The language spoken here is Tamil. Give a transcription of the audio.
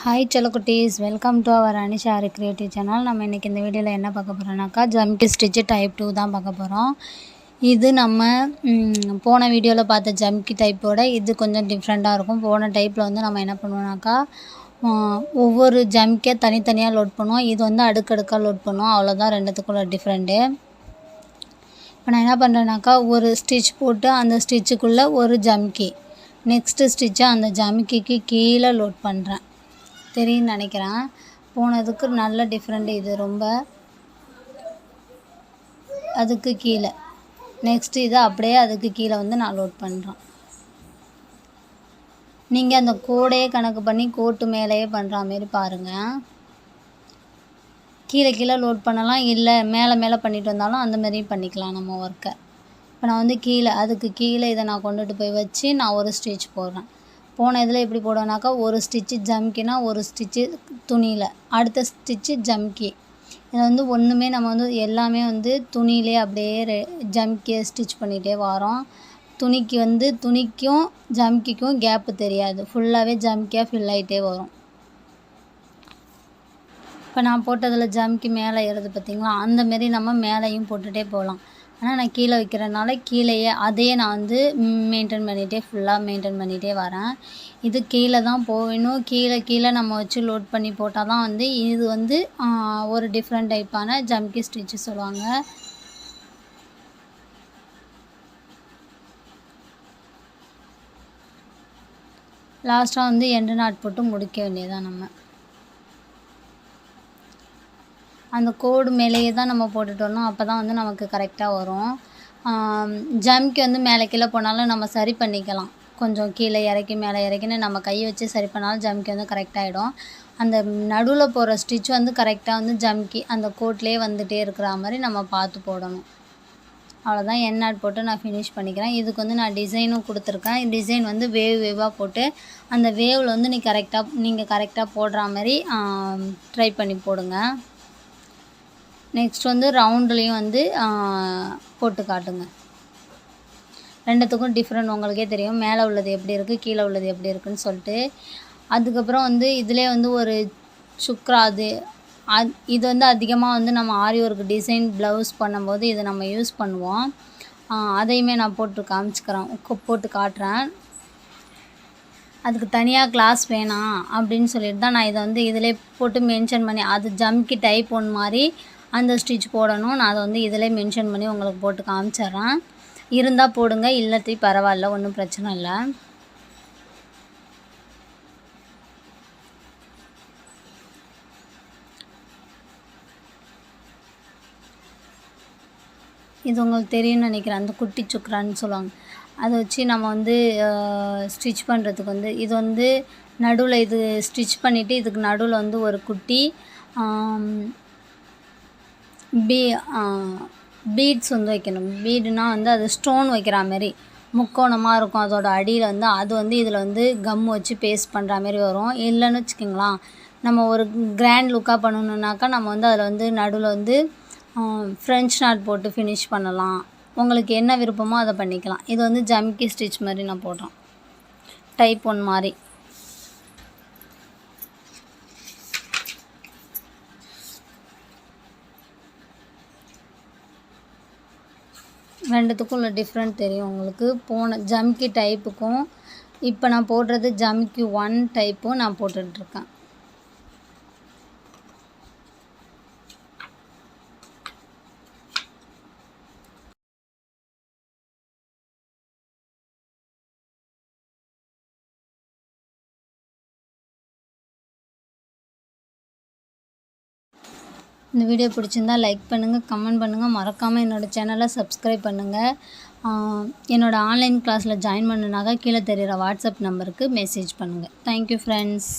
Hi செல்லக்குட்டீஸ் welcome to our Anisha creative channel நம்ம இன்றைக்கி இந்த வீடியோவில் என்ன பார்க்க போகிறோம்னாக்கா ஜம்கி ஸ்டிச்சு டைப் டூ தான் பார்க்க போகிறோம் இது நம்ம போன வீடியோவில் பார்த்த ஜம்கி டைப்போட இது கொஞ்சம் டிஃப்ரெண்ட்டாக இருக்கும். போன டைப்பில் வந்து நம்ம என்ன பண்ணுவோம்னாக்கா ஒவ்வொரு ஜம்கியை தனித்தனியாக லோட் பண்ணுவோம். இது வந்து அடுக்கடுக்காக லோட் பண்ணுவோம். அவ்வளோதான் ரெண்டுத்துக்குள்ள டிஃப்ரெண்ட்டு இப்போ நான் என்ன பண்ணுறேன்னாக்கா ஒரு ஸ்டிச் போட்டு அந்த ஸ்டிச்சுக்குள்ளே ஒரு ஜம்கி நெக்ஸ்ட்டு ஸ்டிச்சை அந்த ஜம்கிக்கு கீழே லோட் பண்ணுறேன் தெரியும்னு நினைக்கிறேன். போனதுக்கு நல்ல டிஃப்ரெண்ட் இது ரொம்ப. அதுக்கு கீழே. நெக்ஸ்ட்டு இதை அப்படியே அதுக்கு கீழே வந்து நான் லோட் பண்ணுறேன் நீங்கள் அந்த கோடையே கணக்கு பண்ணி கோட்டு மேலேயே பண்ணுற மாரி பாருங்கள் கீழே கீழே லோட் பண்ணலாம். இல்லை மேலே மேலே பண்ணிட்டு வந்தாலும் அந்த மாதிரியும் பண்ணிக்கலாம் நம்ம ஒர்க்கை இப்போ நான் வந்து கீழே அதுக்கு கீழே இதை நான் கொண்டுட்டு போய் வச்சு நான் ஒரு ஸ்டிச் போடுறேன். போன இதில் எப்படி போடுவேனாக்கா ஒரு ஸ்டிச்சு ஜம்கினா ஒரு ஸ்டிச்சு துணியில். அடுத்த ஸ்டிச்சு ஜம்கி இதை வந்து ஒன்றுமே நம்ம வந்து எல்லாமே வந்து துணியிலே அப்படியே ரெ ஜம்கியை ஸ்டிச் பண்ணிகிட்டே வரோம். துணிக்கு வந்து துணிக்கும் ஜம்கிக்கும் கேப்பு தெரியாது. ஃபுல்லாகவே ஜம்கியாக ஃபில் ஆகிட்டே வரும். இப்போ நான் போட்டதில் ஜம்கி மேலே ஏறுது பார்த்தீங்களா அந்த மாரி நம்ம மேலேயும் போட்டுகிட்டே போகலாம் ஆனால் நான் கீழே வைக்கிறனால கீழேயே அதையே நான் வந்து மெயின்டைன் பண்ணிகிட்டே ஃபுல்லாக மெயின்டைன் பண்ணிகிட்டே வரேன். இது கீழே தான் போகணும். கீழே கீழே நம்ம வச்சு லோட் பண்ணி போட்டால் தான் வந்து இது வந்து ஒரு டிஃப்ரெண்ட் டைப்பான ஜம்கி ஸ்டிச்சு சொல்லுவாங்க. லாஸ்ட்டாக வந்து எண்டு நாட் போட்டு முடிக்க வேண்டியதான் நம்ம. அந்த கோடு மேலேயே தான் நம்ம போட்டுட்டோம்னா அப்போ தான் வந்து நமக்கு கரெக்டாக வரும். ஜம்கி வந்து மேலே கீழே போனாலும் நம்ம சரி பண்ணிக்கலாம். கொஞ்சம் கீழே இறக்கி மேலே இறக்கின்னு நம்ம கையை வச்சு சரி பண்ணாலும் ஜம்கி வந்து கரெக்டாகிடும் அந்த நடுவில் போகிற ஸ்டிச் வந்து கரெக்டாக வந்து ஜம்கி அந்த கோட்லேயே வந்துகிட்டே இருக்கிற மாதிரி நம்ம பார்த்து போடணும். அவ்வளோதான் எண்ணாட் போட்டு நான் ஃபினிஷ் பண்ணிக்கிறேன். இதுக்கு வந்து நான் டிசைனும் கொடுத்துருக்கேன். டிசைன் வந்து வேவ் வேவாக போட்டு அந்த வேவில் வந்து நீ கரெக்டாக நீங்கள் கரெக்டாக போடுற மாதிரி ட்ரை பண்ணி போடுங்க. நெக்ஸ்ட் வந்து ரவுண்டுலேயும் வந்து போட்டு காட்டுங்க. ரெண்டுத்துக்கும் டிஃப்ரெண்ட் உங்களுக்கே தெரியும். மேலே உள்ளது எப்படி இருக்குது கீழே உள்ளது எப்படி இருக்குன்னு சொல்லிட்டு. அதுக்கப்புறம் வந்து இதிலே வந்து ஒரு சுக்ரா அது அது இது வந்து அதிகமாக வந்து நம்ம ஆரி ஒர்க் டிசைன் ப்ளவுஸ் பண்ணும்போது இதை நம்ம யூஸ் பண்ணுவோம். அதையுமே நான் போட்டு காமிச்சுக்கிறேன். போட்டு காட்டுறேன். அதுக்கு தனியாக கிளாஸ் வேணாம் அப்படின்னு சொல்லிட்டு தான் நான் இதை வந்து இதிலே போட்டு மென்ஷன் பண்ணி அது ஜம்கி டைப் ஒன் மாதிரி அந்த ஸ்டிச் போடணும். நான் அதை வந்து இதிலே மென்ஷன் பண்ணி உங்களுக்கு போட்டு காமிச்சிட்றேன். இருந்தால் போடுங்க. இல்லாட்டி பரவாயில்ல ஒன்றும் பிரச்சனை இல்லை. இது உங்களுக்கு தெரியும்னு நினைக்கிறேன். அந்த குட்டி சுக்ரான்னு சொல்லுவாங்க. அதை வச்சு நம்ம வந்து ஸ்டிச் பண்ணுறதுக்கு வந்து இது வந்து நடுவில் இது ஸ்டிச் பண்ணிவிட்டு இதுக்கு நடுவில் வந்து ஒரு குட்டி பீ பீட்ஸ் வந்து வைக்கணும். பீடுனா வந்து அது ஸ்டோன் வைக்கிற மாதிரி முக்கோணமாக இருக்கும். அதோட அடியில் வந்து அது வந்து இதில் வந்து கம் வச்சு பேஸ்ட் பண்ணுற மாதிரி வரும். இல்லைன்னு வச்சுக்கோங்களேன் நம்ம ஒரு கிராண்ட் லுக்காக பண்ணணுன்னாக்கா நம்ம வந்து அதில் வந்து நடுவில் வந்து ஃப்ரெஞ்ச் நாட் போட்டு ஃபினிஷ் பண்ணலாம். உங்களுக்கு என்ன விருப்பமோ அதை பண்ணிக்கலாம். இது வந்து ஜம்கி ஸ்டிச் மாதிரி நான் போடுறேன். டைப் ஒன் மாதிரி. ரெண்டுத்துக்கும் உள்ள டிஃப்ரெண்ட் தெரியும் உங்களுக்கு. போன ஜம்கி டைப்புக்கும் இப்போ நான் போடுறது ஜம்கி ஒன் டைப்பும் நான் போட்டுட்ருக்கேன் இந்த வீடியோ பிடிச்சிருந்தா லைக் பண்ணுங்கள் கமெண்ட் பண்ணுங்கள் மறக்காமல் என்னோடய சேனலை சப்ஸ்கிரைப் பண்ணுங்கள் என்னோடய ஆன்லைன் கிளாஸில் ஜாயின் பண்ணுனாக்கா கீழே தெரிகிற வாட்ஸ்அப் நம்பருக்கு மெசேஜ் பண்ணுங்கள் தேங்க்யூ ஃப்ரெண்ட்ஸ்